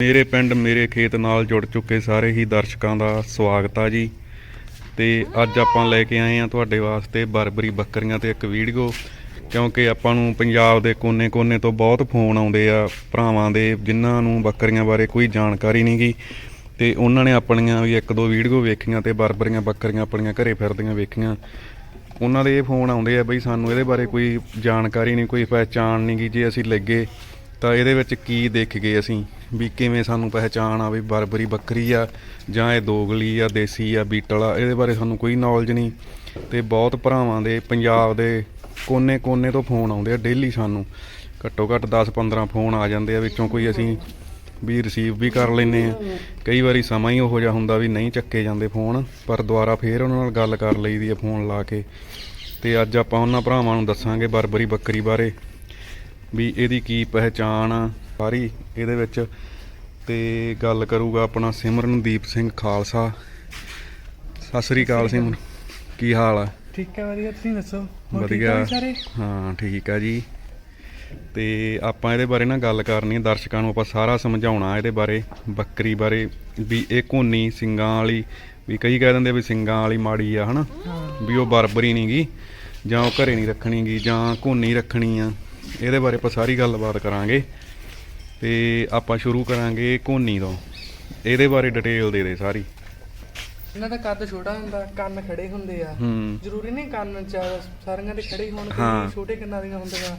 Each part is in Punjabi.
ਮੇਰੇ ਪਿੰਡ ਮੇਰੇ ਖੇਤ ਨਾਲ ਜੁੜ ਚੁੱਕੇ ਸਾਰੇ ਹੀ ਦਰਸ਼ਕਾਂ ਦਾ ਸਵਾਗਤ ਆ ਜੀ। ਤੇ ਅੱਜ ਆਪਾਂ ਲੈ ਕੇ ਆਏ ਆ ਤੁਹਾਡੇ ਵਾਸਤੇ ਬਰਬਰੀ ਬੱਕਰੀਆਂ ਤੇ ਇੱਕ ਵੀਡੀਓ, ਕਿਉਂਕਿ ਆਪਾਂ ਨੂੰ ਪੰਜਾਬ ਦੇ ਕੋਨੇ-ਕੋਨੇ ਤੋਂ ਬਹੁਤ ਫੋਨ ਆਉਂਦੇ ਆ ਭਰਾਵਾਂ ਦੇ, ਜਿਨ੍ਹਾਂ ਨੂੰ ਬੱਕਰੀਆਂ ਬਾਰੇ ਕੋਈ ਜਾਣਕਾਰੀ ਨਹੀਂ ਗੀ। ਤੇ ਉਹਨਾਂ ਨੇ ਆਪਣੀਆਂ ਵੀ ਇੱਕ ਦੋ ਵੀਡੀਓ ਵੇਖੀਆਂ ਤੇ ਬਰਬਰੀਆਂ ਬੱਕਰੀਆਂ ਆਪਣੀਆਂ ਘਰੇ ਫਿਰਦੀਆਂ ਵੇਖੀਆਂ। ਉਹਨਾਂ ਦੇ ਇਹ ਫੋਨ ਆਉਂਦੇ ਆ ਬਈ ਸਾਨੂੰ ਇਹਦੇ ਬਾਰੇ ਕੋਈ ਜਾਣਕਾਰੀ ਨਹੀਂ, ਕੋਈ ਪਹਿਚਾਣ ਨਹੀਂ ਗੀ ਜੇ ਅਸੀਂ ਲੱਗੇ। ਤਾਂ ਇਹਦੇ ਵਿੱਚ ਕੀ ਦੇਖ ਗਏ ਅਸੀਂ? ਵੀ ਕਿਵੇਂ ਸਾਨੂੰ ਪਹਿਚਾਣ ਆ ਵੀ ਬਰਬਰੀ ਬੱਕਰੀ ਆ ਜਾਂ ਇਹ ਦੋਗਲੀ ਆ, ਦੇਸੀ ਆ, ਬੀਟਲ ਆ, ਇਹਦੇ ਬਾਰੇ ਸਾਨੂੰ ਕੋਈ ਨੌਲੇਜ ਨਹੀਂ। ਤੇ ਬਹੁਤ ਭਰਾਵਾਂ ਦੇ, ਪੰਜਾਬ ਦੇ ਕੋਨੇ-ਕੋਨੇ ਤੋਂ ਫੋਨ ਆਉਂਦੇ ਆ ਡੇਲੀ ਸਾਨੂੰ। ਘੱਟੋ ਘੱਟ 10-15 ਫੋਨ ਆ ਜਾਂਦੇ ਆ ਵਿੱਚੋਂ ਕੋਈ ਅਸੀਂ ਵੀ ਰਿਸੀਵ ਵੀ ਕਰ ਲੈਨੇ ਆ। ਕਈ ਵਾਰੀ ਸਮਾਂ ਹੀ ਉਹੋ ਜਿਹਾ ਹੁੰਦਾ ਵੀ ਨਹੀਂ ਚੱਕੇ ਜਾਂਦੇ ਫੋਨ ਪਰ ਦੁਬਾਰਾ ਫੇਰ ਉਹਨਾਂ ਨਾਲ ਗੱਲ ਕਰ ਲਈਦੀ ਆ ਫੋਨ ਲਾ ਕੇ। ਤੇ ਅੱਜ ਆਪਾਂ ਉਹਨਾਂ ਭਰਾਵਾਂ ਨੂੰ ਦੱਸਾਂਗੇ ਬਰਬਰੀ ਬੱਕਰੀ ਬਾਰੇ। ਵੀ ਇਹਦੀ ਕੀ ਪਹਿਚਾਣ ਆ ਸਾਰੀ ਇਹਦੇ ਵਿੱਚ। ਤੇ ਗੱਲ ਕਰੂਗਾ ਆਪਣਾ ਸਿਮਰਨਦੀਪ ਸਿੰਘ ਖਾਲਸਾ। ਸਤਿ ਸ੍ਰੀ ਅਕਾਲ ਸਿਮਰਨ ਕੀ ਹਾਲ ਆ? ਠੀਕ ਹੈ ਵਧੀਆ ਤੁਸੀਂ ਦੱਸੋ? ਵਧੀਆ। ਹਾਂ ਠੀਕ ਆ ਜੀ। ਤੇ ਆਪਾਂ ਇਹਦੇ ਬਾਰੇ ਨਾ ਗੱਲ ਕਰਨੀ ਹੈ ਦਰਸ਼ਕਾਂ ਨੂੰ ਆਪਾਂ ਸਾਰਾ ਸਮਝਾਉਣਾ ਇਹਦੇ ਬਾਰੇ ਬੱਕਰੀ ਬਾਰੇ ਵੀ ਇਹ ਕੋਨੀ ਸਿੰਗਾਂ ਵਾਲੀ ਵੀ ਕਈ ਕਹਿ ਦਿੰਦੇ ਵੀ ਸਿੰਗਾਂ ਵਾਲੀ ਮਾੜੀ ਆ ਹਨਾ? ਵੀ ਉਹ ਬਰਬਰੀ ਨਹੀਂਗੀ ਜਾਂ ਉਹ ਘਰੇ ਨਹੀਂ ਰੱਖਣੀਗੀ ਜਾਂ ਕੋਨੀ ਰੱਖਣੀ ਆ। ਇਹਦੇ ਬਾਰੇ ਆਪਾਂ ਸਾਰੀ ਗੱਲਬਾਤ ਕਰਾਂਗੇ ਤੇ ਆਪਾਂ ਸ਼ੁਰੂ ਕਰਾਂਗੇ ਕੋਨੀ ਤੋਂ। ਇਹਦੇ ਬਾਰੇ ਡਿਟੇਲ ਦੇ ਦੇ ਸਾਰੀ। ਇਹਨਾਂ ਦਾ ਕੱਦ ਛੋਟਾ ਹੁੰਦਾ ਕੰਨ ਖੜੇ ਹੁੰਦੇ ਆ। ਜ਼ਰੂਰੀ ਨਹੀਂ ਕੰਨ ਚ ਸਾਰਿਆਂ ਦੇ ਖੜੇ ਹੋਣ। ਕਈ ਛੋਟੇ ਕੰਨਾਂ ਦੀਆਂ ਹੁੰਦੀਆਂ।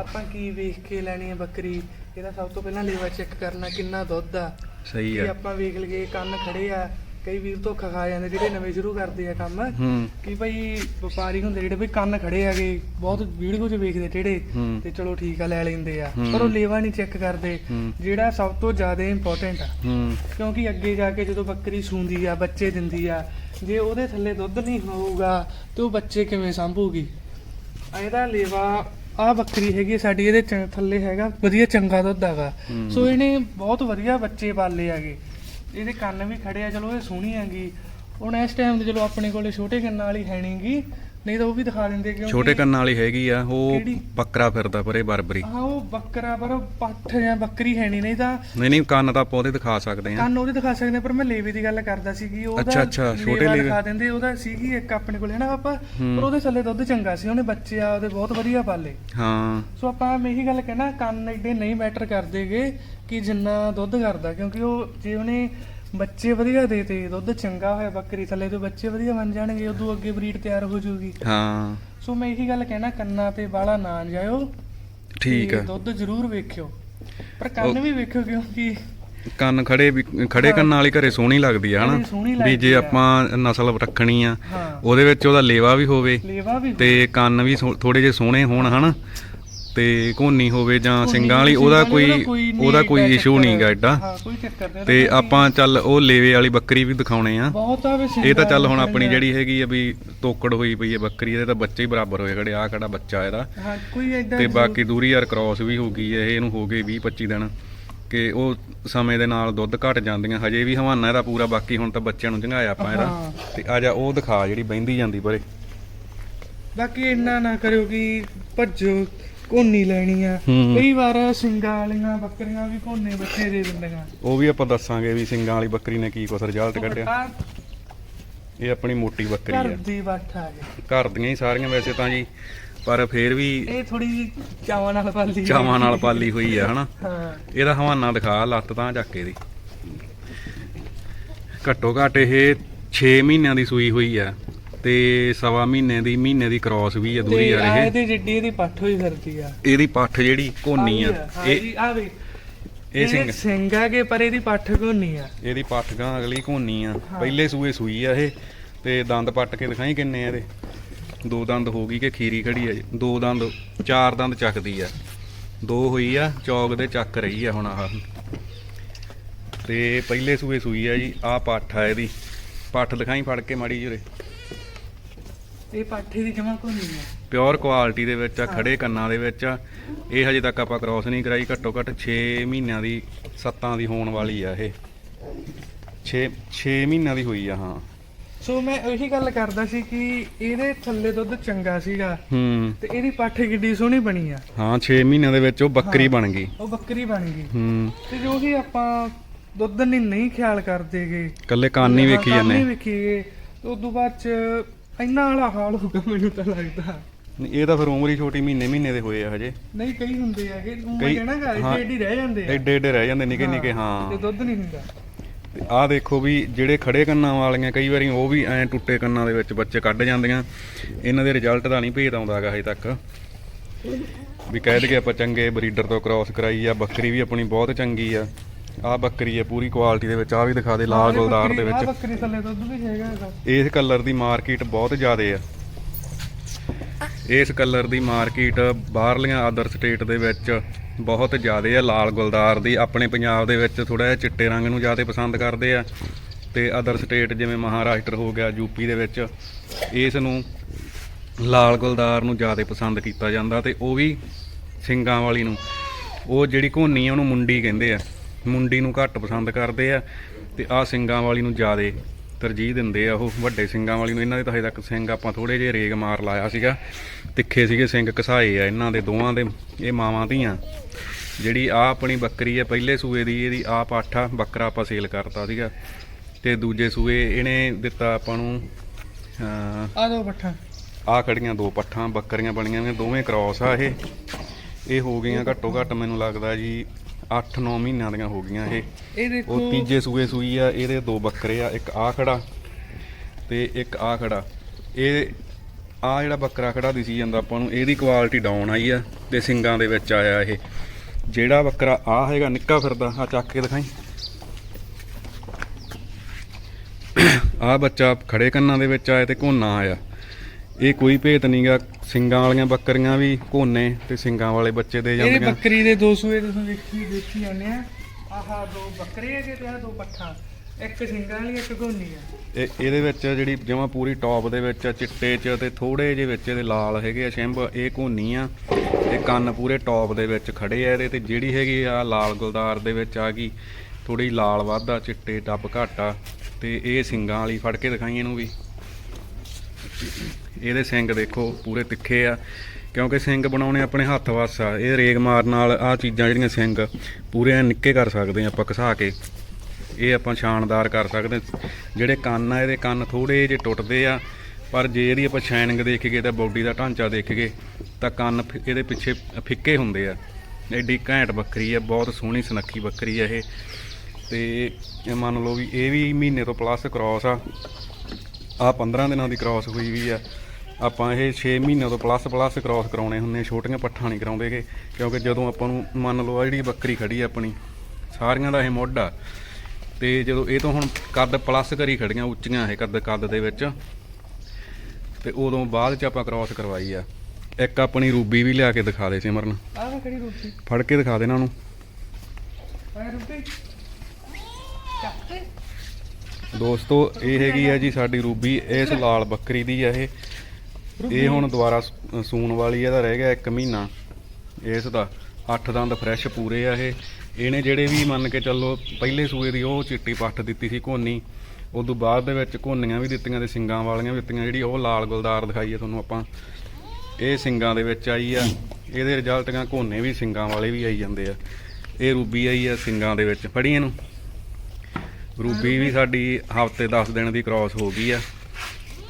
ਆਪਾਂ ਕੀ ਵੇਖ ਕੇ ਲੈਣੀ ਹੈ ਬੱਕਰੀ? ਇਹਦਾ ਸਭ ਤੋਂ ਪਹਿਲਾਂ ਲੇਵਾ ਚੈੱਕ ਕਰਨਾ ਕਿੰਨਾ ਦੁੱਧ ਆ। ਸਹੀ ਕਿ ਆ। ਆਪਾਂ ਵੇਖ ਲਈਏ ਕੰਨ ਖੜੇ ਆ। ਕਈ ਵੀਰ ਧੋਖਾ ਖਾ ਜਾਂਦੇ ਜਿਹੜੇ ਨਵੇਂ ਸ਼ੁਰੂ ਕਰਦੇ ਆ ਕੰਮ। ਹੂੰ। ਕਿ ਭਾਈ ਵਪਾਰੀ ਹੁੰਦੇ ਜਿਹੜੇ ਵੀ ਕੰਨ ਖੜੇ ਹੈਗੇ ਬਹੁਤ ਵੀਡੀਓ 'ਚ ਵੇਖਦੇ ਟੇੜੇ ਹੂੰ। ਤੇ ਚਲੋ ਠੀਕ ਆ ਲੈ ਲੈਂਦੇ ਆ। ਪਰ ਉਹ ਲੇਵਾ ਨਹੀਂ ਚੈੱਕ ਕਰਦੇ ਹੂੰ। ਜਿਹੜਾ ਸਭ ਤੋਂ ਜ਼ਿਆਦਾ ਇੰਪੋਰਟੈਂਟ ਆ। ਹੂੰ। ਕਿਉਂਕਿ ਅੱਗੇ ਜਾ ਕੇ ਜਦੋਂ ਬੱਕਰੀ ਸੂੰਦੀ ਆ ਬੱਚੇ ਦਿੰਦੀ ਆ ਜੇ ਉਹਦੇ ਥੱਲੇ ਦੁੱਧ ਨਹੀਂ ਹੋਊਗਾ ਤੇ ਉਹ ਬੱਚੇ ਕਿਵੇਂ ਸੰਭੂਗੀ? ਇਹਦਾ ਲੇਵਾ ਆ ਬੱਕਰੀ ਹੈਗੀ ਸਾਡੀ ਇਹਦੇ ਚ- ਥੱਲੇ ਹੈਗਾ ਵਧੀਆ ਚੰਗਾ ਦੁੱਧ ਹੈਗਾ। ਹੂੰ। ਸੋ ਇਹਨੇ ਬਹੁਤ ਵਧੀਆ ਬੱਚੇ ਪਾਲੇ ਹੈਗੇ। ਇਹਦੇ ਕੰਨ ਵੀ ਖੜੇ ਆ, ਚਲੋ ਇਹ ਸੋਹਣੀ ਹੈਗੀ। ਹੁਣ ਇਸ ਟਾਈਮ ਤੇ ਚਲੋ ਆਪਣੇ ਕੋਲੇ ਛੋਟੇ ਕੰਨਾਂ ਵਾਲੀ ਹੈ ਨਹੀਂਗੀ ਨਹੀਂ ਤਾਂ ਉਹ ਵੀ ਦਿਖਾ ਦਿੰਦੇ ਕਿਉਂਕਿ ਛੋਟੇ ਕੰਨਾਂ ਵਾਲੀ ਹੈਗੀ ਆ ਉਹ ਕਿਹੜੀ? ਬੱਕਰਾ ਫਿਰਦਾ ਪਰੇ ਬਰਬਰੀ ਹਾਂ ਉਹ ਬੱਕਰਾ ਪਰ ਉਹ ਪੱਠ ਜਾਂ ਬੱਕਰੀ ਹੈ ਨਹੀਂ ਨਹੀਂ ਤਾਂ ਨਹੀਂ ਨਹੀਂ ਕੰਨ ਤਾਂ ਆਪਾਂ ਉਹਦੇ ਦਿਖਾ ਸਕਦੇ ਆ ਕੰਨ ਉਹਦੇ ਦਿਖਾ ਸਕਦੇ ਹਾਂ, ਪਰ ਮੈਂ ਲੇਵੇ ਦੀ ਗੱਲ ਕਰਦਾ ਸੀ ਕਿ ਉਹਦਾ ਅੱਛਾ, ਅੱਛਾ, ਛੋਟੇ ਲੇਵਾ ਲੇਵੇ। ਦਿਖਾ ਦਿੰਦੇ ਉਹਦਾ ਸੀਗੀ ਇੱਕ ਆਪਣੇ ਕੋਲੇ ਨਾ ਪਾਪਾ। ਪਰ ਉਹਦੇ ਥੱਲੇ ਦੁੱਧ ਚੰਗਾ ਸੀ ਉਹਨੇ ਬੱਚੇ ਆ ਉਹਦੇ ਬਹੁਤ ਵਧੀਆ ਪਾਲੇ ਹਾਂ ਸੋ ਆਪਾਂ ਮੈਂ ਇਹੀ ਗੱਲ ਕਹਿਣਾ ਕੰਨ ਏਡੇ ਨਹੀਂ ਮੈਟਰ ਕਰਦੇਗੇ ਕਿ ਜਿੰਨਾ ਦੁੱਧ ਕਰਦਾ ਕਿਉਂਕਿ ਉਹ ਜੇ ਉਹਨੇ ਬੱਚੇ ਵਧੀਆ ਦੇਤੇ ਦੁੱਧ ਚੰਗਾ ਹੋਇਆ ਬੱਕਰੀ ਥੱਲੇ ਤੇ ਬੱਚੇ ਵਧੀਆ ਬਣ ਜਾਣਗੇ ਉਦੋਂ ਅੱਗੇ ਬਰੀਡ ਤਿਆਰ ਹੋ ਜਾਊਗੀ। ਹਾਂ। ਸੋ ਮੈਂ ਇਹੀ ਗੱਲ ਕਹਿਣਾ ਕੰਨਾਂ ਤੇ ਬਾਲਾ ਨਾ ਜਾਇਓ ਠੀਕ ਤੇ ਆ। ਦੁੱਧ ਜ਼ਰੂਰ ਵੇਖਿਓ। ਪਰ ਕੰਨ ਵੀ ਵੇਖਿਓ ਕਿਉਂਕਿ ਕੰਨ ਖੜੇ ਵੀ ਖੜੇ ਕੰਨਾਂ ਵਾਲੀ ਘਰੇ ਸੋਹਣੀ ਲੱਗਦੀ ਆ ਹਨਾ? ਵੀ ਜੇ। ਆਪਾਂ ਨਸਲ ਰੱਖਣੀ ਆ ਉਹਦੇ ਵਿੱਚ ਉਹਦਾ ਲੇਵਾ ਵੀ ਹੋਵੇ ਲੇਵਾ ਵੀ ਤੇ ਕੰਨ ਵੀ ਥੋੜੇ ਜਿਹੇ ਸੋਹਣੇ ਹੋਣ ਹਨਾ? ਤੇ ਘੋਨੀ ਹੋਵੇ ਜਾਂ ਸਿੰਘਾਂ ਵਾਲੀ ਉਹਦਾ ਕੋਈ ਉਹਦਾ ਕੋਈ ਇਸ਼ੂ। ਨਹੀਂਗਾ ਐਡਾ ਹਾਂ ਕੋਈ ਚੱਕਰ ਨਹੀਂ ਤੇ ਆਪਾਂ ਚੱਲ ਉਹ ਲੇਵੇ ਵਾਲੀ ਬੱਕਰੀ ਵੀ ਦਿਖਾਉਣੇ ਆ ਬਹੁਤ ਆ ਵੀ ਇਹ ਤਾਂ ਚੱਲ ਹੁਣ ਆਪਣੀ। ਜਿਹੜੀ ਹੈਗੀ ਆ ਵੀ ਤੋਕੜ ਹੋਈ ਪਈ ਹੈ ਬੱਕਰੀ ਇਹਦੇ ਤਾਂ ਬੱਚੇ ਹੀ ਬਰਾਬਰ ਹੋਏ ਖੜੇ ਆ ਕਿਹੜਾ ਬੱਚਾ ਇਹਦਾ ਹਾਂ ਕੋਈ ਐਡਾ ਤੇ ਬਾਕੀ ਦੂਰੀ ਯਾਰ ਕ੍ਰਾਸ ਵੀ ਹੋ ਗਈ ਹੈ ਇਹ ਇਹਨੂੰ ਹੋ ਗਏ 20 25 ਦਿਨ ਕਿ ਉਹ ਸਮੇਂ ਦੇ ਨਾਲ ਦੁੱਧ ਘਟ ਜਾਂਦੀਆਂ ਹਜੇ ਵੀ ਹਵਾਨਾ ਇਹਦਾ ਪੂਰਾ ਬਾਕੀ ਹੁਣ ਤਾਂ ਬੱਚਿਆਂ ਨੂੰ ਚੰਗਾਇਆ ਆਪਾਂ ਇਹਦਾ। ਤੇ ਆ ਜਾ ਉਹ ਦਿਖਾ ਜਿਹੜੀ ਬਹਿੰਦੀ ਜਾਂਦੀ ਪਰੇ ਬਾਕੀ ਇੰਨਾ ਨਾ ਕਰਿਓ ਕਿ ਭੱਜੋ ਕੋਨੀ ਲੈਣੀ ਆ। ਹੂੰ। ਕਈ ਵਾਰ ਸਿੰਘਾਂ ਵਾਲੀਆਂ ਬੱਕਰੀਆਂ ਵੀ ਕੋਨੇ ਬੱਚੇ ਦੇ ਦਿੰਦੀਆਂ। ਉਹ ਵੀ ਆਪਾਂ ਦੱਸਾਂਗੇ ਵੀ ਸਿੰਘਾਂ ਵਾਲੀ ਬੱਕਰੀ ਨੇ ਕੀ ਕੁਛ ਰਿਜ਼ਲਟ ਕੱਢਿਆ। ਆਹ ਇਹ ਆਪਣੀ ਮੋਟੀ ਬੱਕਰੀ ਘਰ ਆ ਦੀ ਬੱਠ ਆ ਗਈ। ਘਰ ਦੀਆਂ ਹੀ ਸਾਰੀਆਂ ਵੈਸੇ ਤਾਂ ਜੀ ਪਰ ਫੇਰ ਵੀ ਇਹ ਥੋੜੀ ਜਿਹੀ ਚਾਵਾਂ ਨਾਲ ਪਾਲੀ ਆ। ਚਾਵਾਂ ਨਾਲ ਪਾਲੀ ਹੋਈ ਆ ਹਨਾ? ਹਾਂ। ਇਹਦਾ ਹਵਾਨਾ ਦਿਖਾ ਲੱਤ ਤਾਂ ਚੱਕੇ ਦੀ ਘੱਟੋ ਘੱਟ ਇਹ 6 ਮਹੀਨਿਆਂ ਦੀ ਸੂਈ ਹੋਈ ਆ। ਤੇ ਸਵਾ ਮਹੀਨੇ ਦੀ ਮਹੀਨੇ ਦੀ ਕ੍ਰਾਸ ਵੀ ਆ ਦੂਰੀ ਆ ਇਹ। ਇਹਦੇ ਜਿੱਡੀ ਇਹਦੀ ਪੱਠ ਹੋਈ ਫਿਰਦੀ ਆ। ਇਹਦੀ ਪੱਠ ਜਿਹੜੀ ਕੋਨੀ ਆ। ਇਹ ਆ ਵੇ। ਇਹ ਸਿੰਘ ਸਿੰਘ ਆ ਕੇ ਪਰ ਇਹਦੀ ਪੱਠ ਕੋਨੀ ਆ। ਇਹਦੀ ਪੱਠ ਗਾਂ ਅਗਲੀ ਕੋਨੀ ਆ। ਪਹਿਲੇ ਸੂਏ ਸੂਈ ਆ ਇਹ। ਤੇ ਦੰਦ ਪੱਟ ਕੇ ਦਿਖਾਈ ਕਿੰਨੇ ਆ ਇਹਦੇ? ਦੋ ਦੰਦ ਹੋ ਗਈ ਕਿ ਖੀਰੀ ਖੜੀ ਆ ਜੀ? ਦੋ ਦੰਦ ਚਾਰ ਦੰਦ ਚੱਕਦੀ ਆ। ਦੋ ਹੋਈ ਆ ਚੌਕ ਦੇ ਚੱਕ ਰਹੀ ਆ ਹੁਣ ਆਹ। ਤੇ ਪਹਿਲੇ ਸੂਏ ਸੂਈ ਆ ਜੀ। ਆਹ ਪੱਠ ਆ ਇਹਦੀ। ਪੱਠ ਦਿਖਾਈ ਫੜ ਕੇ ਮਾੜੀ ਜਿਹੀ ਉਰੇ। ਇਹ ਪੱਠ ਦੀ ਜਮਾ ਕੋਨੀ ਆ ਪਿਓਰ ਕੁਆਲਿਟੀ ਦੇ ਵਿੱਚ ਆ ਖੜੇ ਕੰਨਾਂ ਦੇ ਵਿੱਚ ਆ। ਇਹ ਹਜੇ ਤੱਕ ਆਪਾਂ ਕ੍ਰਾਸ ਨਹੀਂ ਕਰਾਈ ਘੱਟੋ ਘੱਟ 6 ਮਹੀਨਿਆਂ ਦੀ 7 ਦੀ ਹੋਣ ਵਾਲੀ ਆ ਇਹ। 6 6 ਮਹੀਨਿਆਂ ਦੀ ਹੋਈ ਆ ਹਾਂ। ਸੋ ਮੈਂ ਉਹੀ ਗੱਲ ਕਰਦਾ ਸੀ ਕਿ ਇਹਦੇ ਥੱਲੇ ਦੁੱਧ ਚੰਗਾ ਸੀਗਾ ਹੂੰ। ਤੇ ਇਹਦੀ ਪੱਠ ਕਿੱਡੀ ਸੋਹਣੀ ਬਣੀ ਆ। ਹਾਂ 6 ਮਹੀਨਿਆਂ ਦੇ ਵਿੱਚ ਉਹ ਬੱਕਰੀ ਬਣ ਗਈ। ਉਹ ਬੱਕਰੀ ਬਣ ਗਈ। ਹੂੰ। ਤੇ ਜੋ ਹੀ ਆਪਾਂ ਦੁੱਧ ਨਹੀਂ ਨਹੀਂ ਖਿਆਲ ਕਰਦੇਗੇ ਕੱਲੇ ਕੰਨ ਹੀ ਵੇਖੀ ਨਹੀਂ ਜਾਂਦੇ। ਵੇਖੀਏ ਤੇ ਉਦੋਂ ਬਾਅਦ ਚ ਇੰਨਾ ਵਾਲਾ ਹਾਲ ਹੋਊਗਾ ਮੈਨੂੰ ਤਾਂ ਲੱਗਦਾ। ਇਹ ਤਾਂ ਫਿਰ ਉਮਰ ਹੀ ਛੋਟੀ ਮਹੀਨੇ ਮਹੀਨੇ ਦੇ ਹੋਏ ਆ ਹਜੇ। ਨਹੀਂ ਕਈ ਹੁੰਦੇ ਹੈਗੇ ਉਹ ਮੈਂ ਕਈ- ਕਹਿਣਾ ਗਾ ਹਾਂ। ਏਡੀ ਰਹਿ ਜਾਂਦੇ ਆ। ਐਡੇ ਐਡੇ ਰਹਿ ਜਾਂਦੇ ਨਿੱਕੇ ਨਿੱਕੇ ਤੇ ਹਾਂ। ਦੁੱਧ ਨਹੀਂ ਹੁੰਦਾ। ਤੇ ਆਹ ਦੇਖੋ ਵੀ ਜਿਹੜੇ ਖੜੇ ਕੰਨਾਂ ਵਾਲੀਆਂ ਕਈ ਵਾਰੀ ਉਹ ਵੀ ਐ ਟੁੱਟੇ ਕੰਨਾਂ ਦੇ ਵਿੱਚ ਬੱਚੇ ਕੱਢ ਜਾਂਦੀਆਂ। ਇਹਨਾਂ ਦੇ ਰਿਜ਼ਲਟ ਦਾ ਨਹੀਂ ਭੇਦ ਆਉਂਦਾ ਹੈਗਾ ਹਜੇ ਤੱਕ। ਵੀ ਕਹਿ ਦਈਏ ਆਪਾਂ ਚੰਗੇ ਬਰੀਡਰ ਤੋਂ ਕ੍ਰਾਸ ਕਰਾਈ ਆ ਬੱਕਰੀ ਵੀ ਆਪਣੀ ਬਹੁਤ ਚੰਗੀ ਆ। ਆਹ ਬੱਕਰੀ ਆ ਪੂਰੀ ਕੁਆਲਿਟੀ ਦੇ ਵਿੱਚ ਆ ਵੀ ਦਿਖਾ ਦੇ ਲਾਲ ਗੁਲਦਾਰ ਦੇ ਵਿੱਚ। ਬੱਕਰੀ ਥੱਲੇ ਦੁੱਧ ਵੀ ਹੈਗਾ ਇਹਦਾ ਇਸ ਕਲਰ ਦੀ ਮਾਰਕੀਟ ਬਹੁਤ ਜ਼ਿਆਦੇ ਆ। ਇਸ ਕਲਰ ਦੀ ਮਾਰਕੀਟ ਬਾਹਰਲੀਆਂ ਅਦਰ ਸਟੇਟ ਦੇ ਵਿੱਚ ਬਹੁਤ ਜ਼ਿਆਦੇ ਆ। ਲਾਲ ਗੁਲਦਾਰ ਦੀ ਆਪਣੇ ਪੰਜਾਬ ਦੇ ਵਿੱਚ ਥੋੜਾ ਜਿਹਾ ਚਿੱਟੇ ਰੰਗ ਨੂੰ ਜ਼ਿਆਦਾ ਪਸੰਦ ਕਰਦੇ ਆ। ਤੇ ਅਦਰ ਸਟੇਟ ਜਿਵੇਂ ਮਹਾਰਾਸ਼ਟਰ ਹੋ ਗਿਆ ਯੂਪੀ ਦੇ ਵਿੱਚ ਇਸ ਨੂੰ ਲਾਲ ਗੁਲਦਾਰ ਨੂੰ ਜ਼ਿਆਦਾ ਪਸੰਦ ਕੀਤਾ ਜਾਂਦਾ ਤੇ ਉਹ ਵੀ ਸਿੰਗਾਂ ਵਾਲੀ ਨੂੰ। ਉਹ ਜਿਹੜੀ ਘੋਨੀ ਆ ਉਹਨੂੰ ਮੁੰਡੀ ਕਹਿੰਦੇ ਆ। ਮੁੰਡੀ ਨੂੰ ਘੱਟ ਪਸੰਦ ਕਰਦੇ ਆ ਤੇ ਆ ਸਿੰਗਾਂ ਵਾਲੀ ਨੂੰ ਜ਼ਿਆਦਾ ਤਰਜੀਹ ਦਿੰਦੇ ਆ ਉਹ ਵੱਡੇ ਸਿੰਗਾਂ ਵਾਲੀ ਨੂੰ। ਇਹਨਾਂ ਦੇ ਤਾਂ ਹਜੇ ਤੱਕ ਸਿੰਘ ਆਪਾਂ ਥੋੜੇ ਜਿਹੇ ਰੇਗ ਮਾਰ ਲਾਇਆ ਸੀਗਾ। ਤਿੱਖੇ ਸੀਗੇ ਸਿੰਘ ਘਸਾਏ ਆ ਇਹਨਾਂ ਦੇ ਦੋਵਾਂ ਦੇ ਇਹ ਮਾਵਾਂ ਧੀਆਂ। ਜਿਹੜੀ ਆ ਆਪਣੀ ਬੱਕਰੀ ਆ ਪਹਿਲੇ ਸੂਏ ਦੀ ਇਹਦੀ ਆ ਪਾਠਾ ਬੱਕਰਾ ਆਪਾਂ ਸੇਲ ਕਰਤਾ ਸੀਗਾ। ਤੇ ਦੂਜੇ ਸੂਏ ਇਹਨੇ ਦਿੱਤਾ ਆਪਾਂ ਨੂੰ ਆ ਦੋ ਪੱਠਾ। ਆ ਖੜੀਆਂ ਦੋ ਪੱਠਾਂ ਬੱਕਰੀਆਂ ਬਣੀਆਂ ਨੇ ਦੋਵੇਂ ਕ੍ਰਾਸ ਆ ਇਹ। ਇਹ ਹੋ ਗਈਆਂ ਘੱਟੋ ਘੱਟ ਮੈਨੂੰ ਲੱਗਦਾ ਜੀ 8-9 ਮਹੀਨਿਆਂ ਦੀਆਂ ਹੋ ਗਈਆਂ ਇਹ। ਇਹ ਦੇਖੋ। ਉਹ ਤੀਜੇ ਸੂਏ ਸੂਈ ਆ ਇਹਦੇ ਦੋ ਬੱਕਰੇ ਆ ਇੱਕ ਆ ਖੜਾ ਤੇ ਇੱਕ ਆ ਖੜਾ। ਇਹ ਆ ਜਿਹੜਾ ਬੱਕਰਾ ਖੜਾ ਦਿਸੀ ਜਾਂਦਾ ਆਪਾਂ ਨੂੰ ਇਹਦੀ ਕੁਆਲਿਟੀ ਡਾਊਨ ਆਈ ਆ ਤੇ ਸਿੰਗਾਂ ਦੇ ਵਿੱਚ ਆਇਆ ਇਹ। ਜਿਹੜਾ ਬੱਕਰਾ ਆ ਹੈਗਾ ਨਿੱਕਾ ਫਿਰਦਾ ਆ ਚੱਕ ਕੇ ਦਿਖਾਈ। ਆ ਬੱਚਾ ਖੜੇ ਕੰਨਾਂ ਦੇ ਵਿੱਚ ਆਇਆ ਤੇ ਘੋਨਾ ਆਇਆ। ਇਹ ਕੋਈ ਭੇਤ ਨਹੀਂਗਾ ਸਿੰਗਾਂ ਵਾਲੀਆਂ ਬੱਕਰੀਆਂ ਵੀ ਘੋਨੇ ਤੇ ਸਿੰਗਾਂ ਵਾਲੇ ਬੱਚੇ ਦੇ ਇਹਦੀ ਜਾਂਦੀਆਂ। ਬੱਕਰੀ ਦੇ ਦੋ ਸੂਏ ਤੁਸੀਂ ਵੇਖੀ ਦੇਖੀ ਜਾਂਦੇ ਆ। ਆਹ ਦੋ ਬੱਕਰੇ ਹੈਗੇ ਤੇ ਆਹ ਦੋ ਪੱਠਾ। ਇੱਕ ਸਿੰਘਾਂ ਵਾਲੀ ਇੱਕ ਘੋਨੀ ਆ। ਇਹ ਇਹਦੇ ਵਿੱਚ ਜਿਹੜੀ ਜਮਾ ਪੂਰੀ ਟੌਪ ਦੇ ਵਿੱਚ ਚਿੱਟੇ ਚ ਤੇ ਥੋੜੇ ਜਿਹੇ ਵਿੱਚ ਇਹਦੇ ਲਾਲ ਹੈਗੇ ਆ ਸ਼ਿੰਬ ਇਹ ਘੋਨੀ ਆ। ਤੇ ਕੰਨ ਪੂਰੇ ਟੌਪ ਦੇ ਵਿੱਚ ਖੜੇ ਆ ਇਹਦੇ ਤੇ ਜਿਹੜੀ ਹੈਗੀ ਆ ਲਾਲ ਗੁਲਦਾਰ ਦੇ ਵਿੱਚ ਆ ਗਈ। ਥੋੜੀ ਲਾਲ ਵੱਧ ਆ ਚਿੱਟੇ ਟੱਪ ਘੱਟ ਆ। ਤੇ ਇਹ ਸਿੰਗਾਂ ਵਾਲੀ ਫੜ ਕੇ ਦਿਖਾਈ ਇਹਨੂੰ ਵੀ। ਇਹਦੇ ਸਿੰਗ ਦੇਖੋ, ਪੂਰੇ ਤਿੱਖੇ ਆ। ਕਿਉਂਕਿ ਸਿੰਗ ਬਣਾਉਣੇ ਆਪਣੇ ਹੱਥ ਵੱਸ ਆ। ਇਹ ਰੇਗ ਮਾਰ ਨਾਲ ਆ ਚੀਜ਼ਾਂ ਜਿਹੜੀਆਂ ਸਿੰਗ ਪੂਰੇ ਨਿੱਕੇ ਕਰ ਸਕਦੇ ਆ ਆਪਾਂ ਘਸਾ ਕੇ। ਇਹ ਆਪਾਂ ਸ਼ਾਨਦਾਰ ਕਰ ਸਕਦੇ। ਜਿਹੜੇ ਕੰਨ ਆ, ਇਹਦੇ ਕੰਨ ਥੋੜੇ ਜਿਹੇ ਟੁੱਟਦੇ ਆ, ਪਰ ਜੇ ਇਹਦੀ ਆਪਾਂ ਸ਼ਾਈਨਿੰਗ ਦੇਖੀਏ ਤਾਂ ਬਾਡੀ ਦਾ ਢਾਂਚਾ ਦੇਖੀਏ, ਤਾਂ ਕੰਨ ਫਿ- ਇਹਦੇ ਪਿੱਛੇ ਫਿੱਕੇ ਹੁੰਦੇ ਆ। ਐਡੀ ਘੈਂਟ ਬੱਕਰੀ ਆ, ਬਹੁਤ ਸੋਹਣੀ ਸੁਨੱਖੀ ਬੱਕਰੀ ਆ ਇਹ। ਤੇ ਇਹ ਮੰਨ ਲਓ ਵੀ ਇਹ ਵੀ ਮਹੀਨੇ ਤੋਂ ਪਲੱਸ ਕ੍ਰਾਸ ਆ। ਆ 15 ਦਿਨਾਂ ਦੀ ਕ੍ਰਾਸ ਹੋਈ ਵੀ ਆ। ਆਪਾਂ ਇਹ 6 ਮਹੀਨਿਆਂ ਤੋਂ ਪਲੱਸ ਪਲੱਸ ਕ੍ਰਾਸ ਕਰਾਉਣੇ ਹੁੰਦੇ ਛੋਟੀਆਂ ਪੱਠਾਂ ਨਹੀਂ ਕਰਾਉਂਦੇਗੇ ਕਿਉਂਕਿ ਜਦੋਂ ਆਪਾਂ ਨੂੰ ਮੰਨ ਲਓ ਆ ਜਿਹੜੀ ਬੱਕਰੀ ਖੜੀ ਆ ਆਪਣੀ ਸਾਰੀਆਂ ਦਾ ਇਹ ਮੁੱਢ ਆ ਤੇ ਜਦੋਂ ਇਹ ਤੋਂ ਹੁਣ ਕੱਦ ਪਲੱਸ ਕਰੀ ਖੜੀਆਂ ਉੱਚੀਆਂ ਇਹ ਕੱਦ ਕੱਦ ਦੇ ਵਿੱਚ ਤੇ ਉਦੋਂ ਬਾਅਦ ਚ ਆਪਾਂ ਕ੍ਰਾਸ ਕਰਵਾਈ ਆ। ਇੱਕ ਆਪਣੀ ਰੂਬੀ ਵੀ ਲਿਆ ਕੇ ਦਿਖਾ ਦੇ ਸਿਮਰਨ। ਆਹ ਕਿਹੜੀ ਫੜ ਕੇ ਦਿਖਾ ਦੇ ਇਹਨਾਂ ਨੂੰ। ਆਹ ਦੋਸਤੋ ਇਹ ਹੈਗੀ ਆ ਜੀ ਸਾਡੀ ਰੂਬੀ ਇਸ ਲਾਲ ਬੱਕਰੀ ਦੀ ਆ ਇਹ। ਇਹ ਹੁਣ ਦੁਬਾਰਾ ਸੂਣ ਵਾਲੀ ਇਹਦਾ ਰਹਿ ਗਿਆ 1 ਮਹੀਨਾ। ਇਸ ਦਾ 8 ਦੰਦ ਫਰੈਸ਼ ਪੂਰੇ ਆ ਇਹ। ਇਹਨੇ ਜਿਹੜੇ ਵੀ ਮੰਨ ਕੇ ਚੱਲੋ, ਪਹਿਲੇ ਸੂਏ ਦੀ ਉਹ ਚਿੱਟੀ ਪੱਠ ਦਿੱਤੀ ਸੀ ਘੋਨੀ। ਉਦੋਂ ਬਾਅਦ ਦੇ ਵਿੱਚ ਘੋਨੀਆਂ ਵੀ ਦਿੱਤੀਆਂ ਤੇ ਸਿੰਗਾਂ ਵਾਲੀਆਂ ਵੀ ਦਿੱਤੀਆਂ, ਜਿਹੜੀ ਉਹ ਲਾਲ ਗੁਲਦਾਰ ਦਿਖਾਈ ਹੈ ਤੁਹਾਨੂੰ ਆਪਾਂ। ਇਹ ਸਿੰਗਾਂ ਦੇ ਵਿੱਚ ਆਈ ਆ। ਇਹਦੇ ਰਿਜ਼ਲਟਾਂ ਘੋਨੇ ਵੀ ਸਿੰਗਾਂ ਵਾਲੇ ਵੀ ਆਈ ਜਾਂਦੇ ਆ। ਇਹ ਰੂਬੀ ਆਈ ਆ ਸਿੰਗਾਂ ਦੇ ਵਿੱਚ। ਫੜੀ ਇਹਨੂੰ। ਰੂਬੀ ਵੀ ਸਾਡੀ ਹਫ਼ਤੇ 10 ਦਿਨ ਦੀ ਕ੍ਰਾਸ ਹੋ ਗਈ ਆ।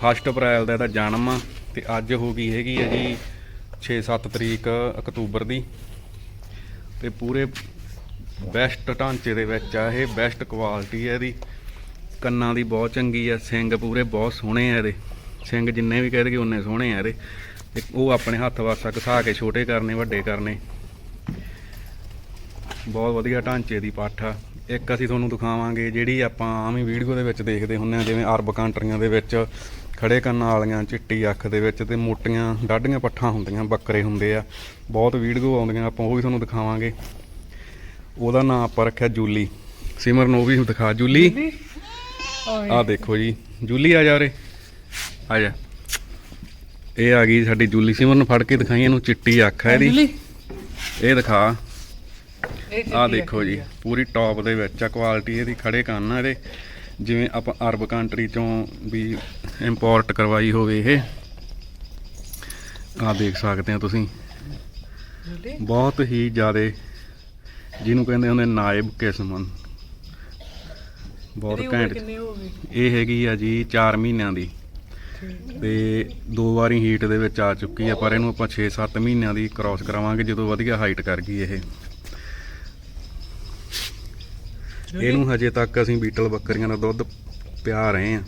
1 ਅਪ੍ਰੈਲ ਦਾ ਇਹਦਾ ਜਨਮ ਆ। ਤੇ ਅੱਜ ਹੋ ਗਈ ਹੈਗੀ ਹੈ ਜੀ 6-7 ਤਰੀਕ ਅਕਤੂਬਰ ਦੀ। ਤੇ ਪੂਰੇ ਬੈਸਟ ਢਾਂਚੇ ਦੇ ਵਿੱਚ ਆ ਇਹ, ਬੈਸਟ ਕੁਆਲਿਟੀ ਹੈ ਇਹਦੀ। ਕੰਨਾਂ ਦੀ ਬਹੁਤ ਚੰਗੀ ਆ ਸਿੰਗ ਪੂਰੇ ਬਹੁਤ ਸੋਹਣੇ ਆ ਇਹਦੇ। ਸਿੰਗ ਜਿੰਨੇ ਵੀ ਕਹਿ ਦਈਏ ਉਨੇ ਸੋਹਣੇ ਆ ਇਹਦੇ। ਤੇ ਉਹ ਆਪਣੇ ਹੱਥ ਵਾਸਾ ਘਸਾ ਕੇ ਛੋਟੇ ਕਰਨੇ, ਵੱਡੇ ਕਰਨੇ। ਬਹੁਤ ਵਧੀਆ ਢਾਂਚੇ ਦੀ ਪੱਠ ਆ। ਇੱਕ ਅਸੀਂ ਤੁਹਾਨੂੰ ਦਿਖਾਵਾਂਗੇ ਜਿਹੜੀ ਆਪਾਂ ਆਮ ਹੀ ਵੀਡੀਓ ਦੇ ਵਿੱਚ ਦੇਖਦੇ ਹੁੰਦੇ ਆ, ਜਿਵੇਂ ਅਰਬ ਕੰਟਰੀਆਂ ਦੇ ਵਿੱਚ ਖੜੇ ਕੰਨਾਂ ਵਾਲੀਆਂ ਚਿੱਟੀ ਅੱਖ ਦੇ ਵਿੱਚ ਤੇ ਮੋਟੀਆਂ ਡਾਢੀਆਂ ਪੱਠਾਂ ਹੁੰਦੀਆਂ ਬੱਕਰੇ ਹੁੰਦੇ ਆ। ਬਹੁਤ ਵੀਡੀਓ ਆਉਂਦੀਆਂ ਆਪਾਂ ਉਹ ਵੀ ਤੁਹਾਨੂੰ ਦਿਖਾਵਾਂਗੇ। ਉਹਦਾ ਨਾਮ ਆਪਾਂ ਰੱਖਿਆ ਜੂਲੀ। ਸਿਮਰਨ ਉਹ ਵੀ ਦਿਖਾ। ਜੂਲੀ? ਆਹ ਦੇਖੋ ਜੀ। ਜੂਲੀ ਆ ਜਾ ਉਰੇ। ਆ ਜਾ। ਇਹ ਆ ਗਈ ਸਾਡੀ ਜੂਲੀ। ਸਿਮਰਨ ਫੜ ਕੇ ਦਿਖਾਈ ਇਹਨੂੰ ਚਿੱਟੀ ਅੱਖ ਹੈ ਇਹਦੀ। ਇਹ ਦਿਖਾ। ਆਹ ਦੇਖੋ ਜੀ ਪੂਰੀ ਟੌਪ ਦੇ ਵਿੱਚ ਆ ਕੁਆਲਿਟੀ ਇਹਦੀ ਖੜੇ ਕੰਨ ਆ ਇਹਦੇ। ਜਿਵੇਂ ਆਪਾਂ ਅਰਬ ਕੰਟਰੀ ਚੋਂ ਵੀ ਇੰਪੋਰਟ ਕਰਵਾਈ ਹੋਵੇ ਇਹ ਆ ਦੇਖ ਸਕਦੇ ਆ ਤੁਸੀਂ। ਬਹੁਤ ਹੀ ਜ਼ਿਆਦੇ ਜਿਹਨੂੰ ਕਹਿੰਦੇ ਹੁੰਦੇ ਨਾਇਬ ਕਿਸਮ। ਬਹੁਤ ਘੈਂਟ। ਇਹ ਹੈਗੀ ਆ ਜੀ 4 ਮਹੀਨਿਆਂ ਦੀ। ਤੇ ਦੋ ਵਾਰੀ ਹੀਟ ਦੇ ਵਿੱਚ ਆ ਚੁੱਕੀ ਆ ਪਰ ਇਹਨੂੰ ਆਪਾਂ 6-7 ਮਹੀਨਿਆਂ ਦੀ ਕ੍ਰਾਸ ਕਰਾਵਾਂਗੇ ਜਦੋਂ ਵਧੀਆ ਹਾਈਟ ਕਰ ਗਈ ਇਹ। ਇਹਨੂੰ ਹਜੇ ਤੱਕ ਅਸੀਂ ਬੀਟਲ ਬੱਕਰੀਆਂ ਦਾ ਦੁੱਧ ਪਿਆ ਰਹੇ ਆ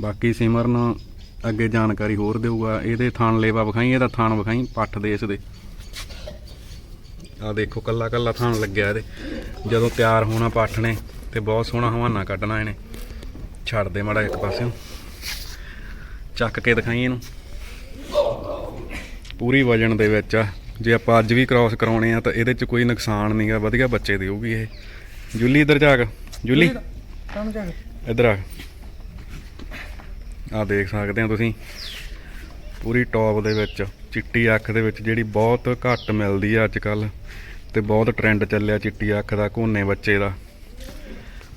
ਬਾਕੀ ਸਿਮਰਨ ਅੱਗੇ ਜਾਣਕਾਰੀ ਹੋਰ ਦੇਊਗਾ। ਇਹਦੇ ਥਣ ਲੇਵਾ ਵਿਖਾਈ ਇਹਦਾ ਥਣ ਵਿਖਾਈ ਪੱਠ ਦੇ ਇਸ ਦੇ। ਆ ਦੇਖੋ ਕੱਲਾ ਕੱਲਾ ਥਣ ਲੱਗਿਆ ਇਹਦੇ। ਜਦੋਂ ਤਿਆਰ ਹੋਣਾ ਪੱਠ ਨੇ ਤੇ ਬਹੁਤ ਸੋਹਣਾ ਹਵਾਨਾ ਕੱਢਣਾ ਇਹਨੇ। ਛੱਡ ਦੇ ਮਾੜਾ ਇੱਕ ਪਾਸੇ ਚੱਕ ਕੇ ਦਿਖਾਈ ਇਹਨੂੰ। ਪੂਰੀ ਵਜਨ ਦੇ ਵਿੱਚ ਆ। ਜੇ ਆਪਾਂ ਅੱਜ ਵੀ ਕ੍ਰਾਸ ਕਰਾਉਣੇ ਆ ਤਾਂ ਇਹਦੇ 'ਚ ਕੋਈ ਨੁਕਸਾਨ ਨਹੀਂਗਾ ਵਧੀਆ ਬੱਚੇ ਦੇਊਗੀ ਇਹ। ਜੁੱਲੀ ਇੱਧਰ ਜਾ ਕੇ ਜੁੱਲੀ। ਇੱਧਰ ਆ। ਆ ਦੇਖ ਸਕਦੇ ਆ ਤੁਸੀਂ ਪੂਰੀ ਟੌਪ ਦੇ ਵਿੱਚ ਚਿੱਟੀ ਅੱਖ ਦੇ ਵਿੱਚ ਜਿਹੜੀ ਬਹੁਤ ਘੱਟ ਮਿਲਦੀ ਆ ਅੱਜ ਕੱਲ ਤੇ ਬਹੁਤ ਟ੍ਰੈਂਡ ਚੱਲਿਆ ਚਿੱਟੀ ਅੱਖ ਦਾ ਕੋਨੇ ਬੱਚੇ ਦਾ।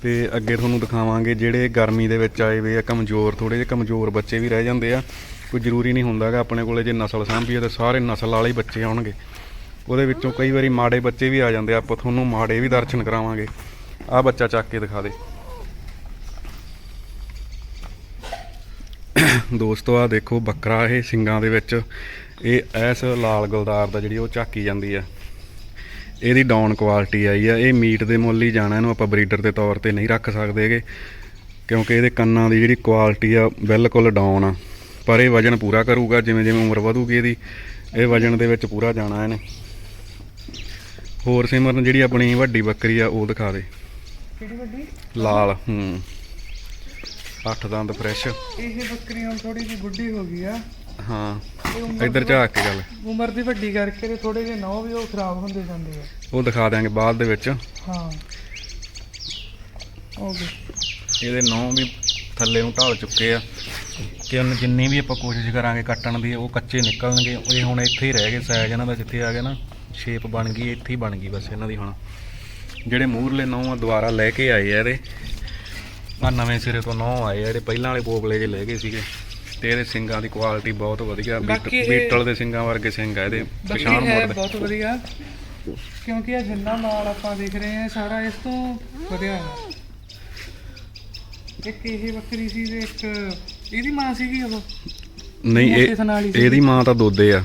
ਤੇ ਅੱਗੇ ਤੁਹਾਨੂੰ ਦਿਖਾਵਾਂਗੇ ਜਿਹੜੇ ਗਰਮੀ ਦੇ ਵਿੱਚ ਆਏ ਵੇ ਆ ਕਮਜ਼ੋਰ ਥੋੜੇ ਜਿਹੇ ਕਮਜ਼ੋਰ ਬੱਚੇ ਵੀ ਰਹਿ ਜਾਂਦੇ ਆ। ਕੋਈ ਜ਼ਰੂਰੀ ਨਹੀਂ ਹੁੰਦਾਗਾ ਆਪਣੇ ਕੋਲੇ ਜੇ ਨਸਲ ਸਾਂਭੀਏ ਤਾਂ ਸਾਰੇ ਨਸਲ ਵਾਲੇ ਹੀ ਬੱਚੇ ਆਉਣਗੇ। ਉਹਦੇ ਵਿੱਚੋਂ ਕਈ ਵਾਰੀ ਮਾੜੇ ਬੱਚੇ ਵੀ ਆ ਜਾਂਦੇ ਆ, ਆਪਾਂ ਤੁਹਾਨੂੰ ਮਾੜੇ ਵੀ ਦਰਸ਼ਨ ਕਰਾਵਾਂਗੇ। ਆ ਬੱਚਾ ਚੱਕ ਕੇ ਦਿਖਾ ਦੇ। ਦੋਸਤੋ ਆ ਦੇਖੋ ਬੱਕਰਾ ਇਹ ਸਿੰਗਾਂ ਦੇ ਵਿੱਚ। ਇਹ ਐਸ ਲਾਲ ਗੁਲਦਾਰ ਦਾ ਜਿਹੜੀ ਉਹ ਝਾਕੀ ਜਾਂਦੀ ਆ। ਇਹਦੀ ਡਾਊਨ ਕੁਆਲਿਟੀ ਆਈ ਆ। ਇਹ ਮੀਟ ਦੇ ਮੁੱਲ ਹੀ ਜਾਣਾ, ਇਹਨੂੰ ਆਪਾਂ ਬਰੀਡਰ ਦੇ ਤੌਰ ਤੇ ਨਹੀਂ ਰੱਖ ਸਕਦੇਗੇ ਕਿਉਂਕਿ ਇਹਦੇ ਕੰਨਾਂ ਦੀ ਜਿਹੜੀ ਕੁਆਲਿਟੀ ਆ, ਬਿਲਕੁਲ ਡਾਊਨ ਆ। ਪਰ ਇਹ ਵਜਨ ਪੂਰਾ ਕਰੂਗਾ ਜਿਵੇਂ ਜਿਵੇਂ ਉਮਰ ਵਧੂਗੀ ਇਹਦੀ ਇਹ ਵਜਨ ਦੇ ਵਿੱਚ ਪੂਰਾ ਜਾਣਾ ਇਹਨੇ। ਹੋਰ ਸਿਮਰਨ ਜਿਹੜੀ ਆਪਣੀ ਵੱਡੀ ਬੱਕਰੀ ਆ ਉਹ ਦਿਖਾ ਦੇ। ਕਿਹੜੀ ਵੱਡੀ? ਲਾਲ ਹੂੰ। ਅੱਠ ਦੰਦ ਫਰੈਸ਼ ਇਹ ਬੱਕਰੀ ਹੁਣ ਥੋੜੀ ਜਿਹੀ ਬੁੱਢੀ ਹੋ ਗਈ ਆ। ਹਾਂ ਇੱਧਰ ਝਾਕ ਕੇ ਗੱਲ ਉਮਰ ਦੀ ਵੱਡੀ ਕਰਕੇ ਥੋੜੇ ਜਿਹੇ ਨੌ ਵੀ ਉਹ ਖਰਾਬ ਹੁੰਦੇ ਜਾਂਦੇ ਆ। ਉਹ ਦਿਖਾ ਦਿਆਂਗੇ ਬਾਅਦ ਦੇ ਵਿੱਚ। ਹਾਂ। ਓਕੇ ਇਹਦੇ ਨੌ ਵੀ ਥੱਲੇ ਨੂੰ ਢਾਲ ਚੁੱਕੇ ਆ। ਕਿ ਉਹਨ ਜਿੰਨੀ ਵੀ ਆਪਾਂ ਕੋਸ਼ਿਸ਼ ਕਰਾਂਗੇ ਕੱਟਣ ਦੀ ਉਹ ਕੱਚੇ ਨਿਕਲਣਗੇ। ਇਹ ਹੁਣ ਇੱਥੇ ਹੀ ਰਹਿ ਗਏ ਸਾਈਜ਼ ਇਹਨਾਂ ਦਾ ਜਿੱਥੇ ਆ ਗਿਆ ਨਾ ਸ਼ੇਪ ਬਣ ਗਈ ਇੱਥੇ ਹੀ ਬਣ ਗਈ ਬਸ ਇਹਨਾਂ ਦੀ ਹੁਣ। ਜਿਹੜੇ ਮੂਹਰਲੇ ਨੌ ਆ ਦੁਬਾਰਾ ਲੈ ਕੇ ਆਏ ਆ ਇਹਦੇ। ਆ ਨਵੇਂ ਸਿਰੇ ਤੋਂ ਨੌ ਆਏ ਆ ਜਿਹੜੇ ਪਹਿਲਾਂ ਵਾਲੇ ਪੋਪਲੇ ਜੇ ਲੈ ਗਏ ਸੀਗੇ। ਤੇ ਇਹਦੇ ਸਿੰਗਾਂ ਦੀ ਕੁਆਲਿਟੀ ਬਹੁਤ ਵਧੀਆ ਬੀਟਲ ਦੇ ਸਿੰਗਾਂ ਵਰਗੇ ਸਿੰਗ ਆ ਇਹਦੇ ਪਛਾਣ ਮੁੜਦੇ। ਬਹੁਤ ਵਧੀਆ। ਕਿਉਂਕਿ ਇਹ ਜਿੰਨਾ ਮਾਲ ਆਪਾਂ ਦੇਖ ਰਹੇ ਹਾਂ ਸਾਰਾ ਇਸ ਤੋਂ ਵਧੀਆ ਹੈ। ਇੱਕ ਇਹ ਬੱਕਰੀ ਸੀ ਤੇ ਇੱਕ ਇਹਦੀ ਮਾਂ ਸੀਗੀ ਉਹ? ਨਹੀਂ ਮੋਟੇ ਇਹ ਥਣ ਵਾਲੀ ਸੀ। ਇਹਦੀ ਮਾਂ ਤਾਂ ਦੋਦੇ ਆ।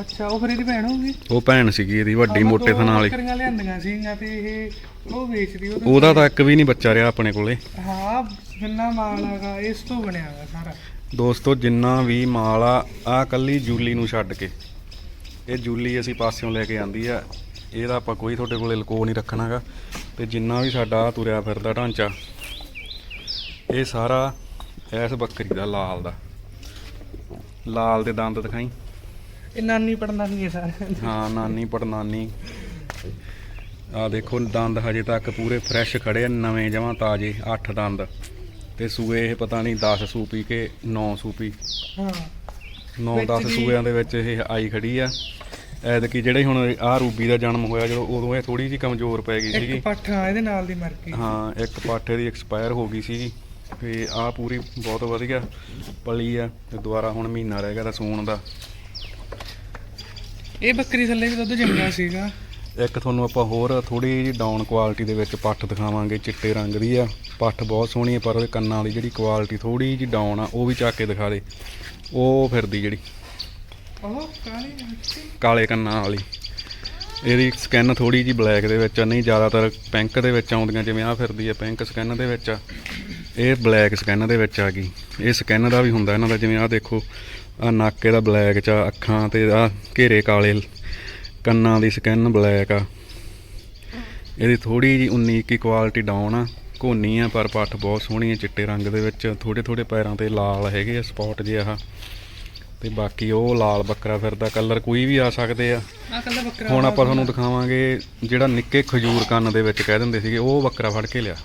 ਅੱਛਾ ਉਹ ਫਿਰ ਇਹਦੀ ਭੈਣ ਹੋਊਗੀ? ਉਹ ਭੈਣ ਸੀਗੀ ਇਹਦੀ ਵੱਡੀ ਆਪਾਂ ਮੋਟੇ ਦੋ ਥਣ ਵਾਲੀ। ਬੱਕਰੀਆਂ ਲਿਆਂਦੀਆਂ ਸੀਗੀਆਂ ਤੇ ਇਹ ਉਹ ਵੇਚਦੀ ਉਹਦੇ ਉਹਦਾ ਤਾਂ ਇੱਕ ਵੀ ਨਹੀਂ ਬੱਚਾ ਰਿਹਾ ਆਪਣੇ ਕੋਲੇ। ਹਾਂ ਜਿੰਨਾ ਮਾਲ ਹੈਗਾ ਇਸ ਤੋਂ ਬਣਿਆ ਹੈਗਾ ਸਾਰਾ। ਦੋਸਤੋ ਜਿੰਨਾ ਵੀ ਮਾਲ ਆ ਆ ਕੱਲੀ ਜੂਲੀ ਨੂੰ ਛੱਡ ਕੇ। ਇਹ ਜੂਲੀ ਅਸੀਂ ਪਾਸਿਓਂ ਲੈ ਕੇ ਆਂਦੀ ਆ। ਇਹਦਾ ਆਪਾਂ ਕੋਈ ਤੁਹਾਡੇ ਕੋਲੇ ਲਕੋ ਨਹੀਂ ਰੱਖਣਾਗਾ। ਤੇ ਜਿੰਨਾ ਵੀ ਸਾਡਾ ਤੁਰਿਆ ਫਿਰਦਾ ਢਾਂਚਾ ਇਹ ਸਾਰਾ ਐਸ ਬੱਕਰੀ ਦਾ ਲਾਲ ਦਾ। ਲਾਲ ਦੇ ਦੰਦ ਦਿਖਾਈ। ਇਹ ਨਾਨੀ ਪੜਨਾਨੀ ਹੈ ਸਾਰੇ ਹਾਂ ਨਾਨੀ ਪੜਨਾਨੀ ਆ ਦੇਖੋ ਦੰਦ ਹਜੇ ਤੱਕ ਪੂਰੇ ਫਰੈਸ਼ ਖੜੇ ਆ ਨਵੇਂ ਜਮਾਂ ਤਾਜ਼ੇ 8 ਦੰਦ। ਤੇ ਸੂਏ ਇਹ ਪਤਾ ਨਹੀਂ 10 ਸੂਪੀ ਕੇ 9 ਸੂਪੀ ਹਾਂ। 9 ਵਿੱਚ 10 ਦੀ- ਵਿੱਚ ਇਹ ਆਈ ਖੜੀ ਆ। ਐਤਕੀ ਜਿਹੜੇ ਹੁਣ ਆ ਰੂਬੀ ਦਾ ਜਨਮ ਹੋਇਆ ਜਦੋਂ ਉਦੋਂ ਇਹ ਥੋੜੀ ਜਿਹੀ ਕਮਜ਼ੋਰ ਪੈ ਗਈ ਸੀਗੀ। ਇੱਕ ਪੱਠ ਹਾਂ ਇਹਦੇ ਨਾਲ ਦੀ ਮਰ ਗਈ ਹਾਂ ਇੱਕ ਪਾਠੇ ਦੀ ਐਕਸਪਾਇਰ ਹੋ ਗਈ ਸੀਗੀ। ਤੇ ਆ ਪੂਰੀ ਬਹੁਤ ਵਧੀਆ ਪਲੀ ਆ ਤੇ ਦੁਬਾਰਾ ਹੁਣ ਮਹੀਨਾ ਰਹਿ ਗਿਆ ਤਾਂ ਸੂਣ ਦਾ। ਇਹ ਬੱਕਰੀ ਥੱਲੇ ਵੀ ਦੁੱਧ ਜੰਮਿਆ ਸੀਗਾ। ਇੱਕ ਤੁਹਾਨੂੰ ਆਪਾਂ ਹੋਰ ਥੋੜੀ ਜਿਹੀ ਡਾਊਨ ਕੁਆਲਿਟੀ ਦੇ ਵਿੱਚ ਪੱਠ ਦਿਖਾਵਾਂਗੇ ਚਿੱਟੇ ਰੰਗ ਦੀ ਆ। ਪੱਠ ਬਹੁਤ ਸੋਹਣੀ ਆ ਪਰ ਉਹਦੇ ਕੰਨਾਂ ਦੀ ਜਿਹੜੀ ਕੁਆਲਿਟੀ ਥੋੜੀ ਜਿਹੀ ਡਾਊਨ ਆ ਉਹ ਵੀ ਚੱਕ ਕੇ ਦਿਖਾ ਦੇ। ਉਹ ਫਿਰਦੀ ਜਿਹੜੀ। ਉਹ ਕਾਲੇ ਕੰਨਾਂ ਵਾਲੀ। ਇਹਦੀ ਸਕਿਨ ਥੋੜੀ ਜਿਹੀ ਬਲੈਕ ਦੇ ਵਿੱਚ ਆ ਨਹੀਂ ਜ਼ਿਆਦਾਤਰ ਪਿੰਕ ਦੇ ਵਿੱਚ ਆਉਂਦੀਆਂ ਜਿਵੇਂ ਆ ਫਿਰਦੀ ਆ ਪਿੰਕ ਸਕਿਨ ਦੇ ਵਿੱਚ ਆ। ਇਹ ਬਲੈਕ ਸਕਿਨ ਦੇ ਵਿੱਚ ਆ ਗਈ। ਇਹ ਸਕਿਨ ਦਾ ਵੀ ਹੁੰਦਾ ਇਹਨਾਂ ਦਾ ਜਿਵੇਂ ਆ ਦੇਖੋ ਆ ਨੱਕ ਇਹਦਾ ਬਲੈਕ ਚ ਅੱਖਾਂ ਤੇ ਆ ਘੇਰੇ ਕਾਲੇ ਕੰਨਾਂ ਦੀ ਸਕਿਨ ਬਲੈਕ ਆ। ਇਹਦੀ ਥੋੜੀ ਜਿਹੀ 19 ਕੀ ਕੁਆਲਿਟੀ ਡਾਊਨ ਆ। ਕੋਨੀ ਆ ਪਰ ਪੱਠ ਬਹੁਤ ਸੋਹਣੀ ਆ ਚਿੱਟੇ ਰੰਗ ਦੇ ਵਿੱਚ। ਥੋੜੇ ਥੋੜੇ ਪੈਰਾਂ ਤੇ ਲਾਲ ਹੈਗੇ ਆ ਸਪੌਟ ਜਿਹੇ ਆਹ। ਤੇ ਬਾਕੀ ਉਹ ਲਾਲ ਬੱਕਰਾ ਫਿਰਦਾ ਕਲਰ ਕੋਈ ਵੀ ਆ ਸਕਦੇ ਆ। ਹੁਣ ਆਪਾਂ ਤੁਹਾਨੂੰ ਦਿਖਾਵਾਂਗੇ ਜਿਹੜਾ ਨਿੱਕੇ ਖਜੂਰ ਕੰਨ ਦੇ ਵਿੱਚ ਕਹਿ ਦਿੰਦੇ ਸੀਗੇ ਉਹ ਬੱਕਰਾ ਫੜ ਕੇ ਲਿਆ।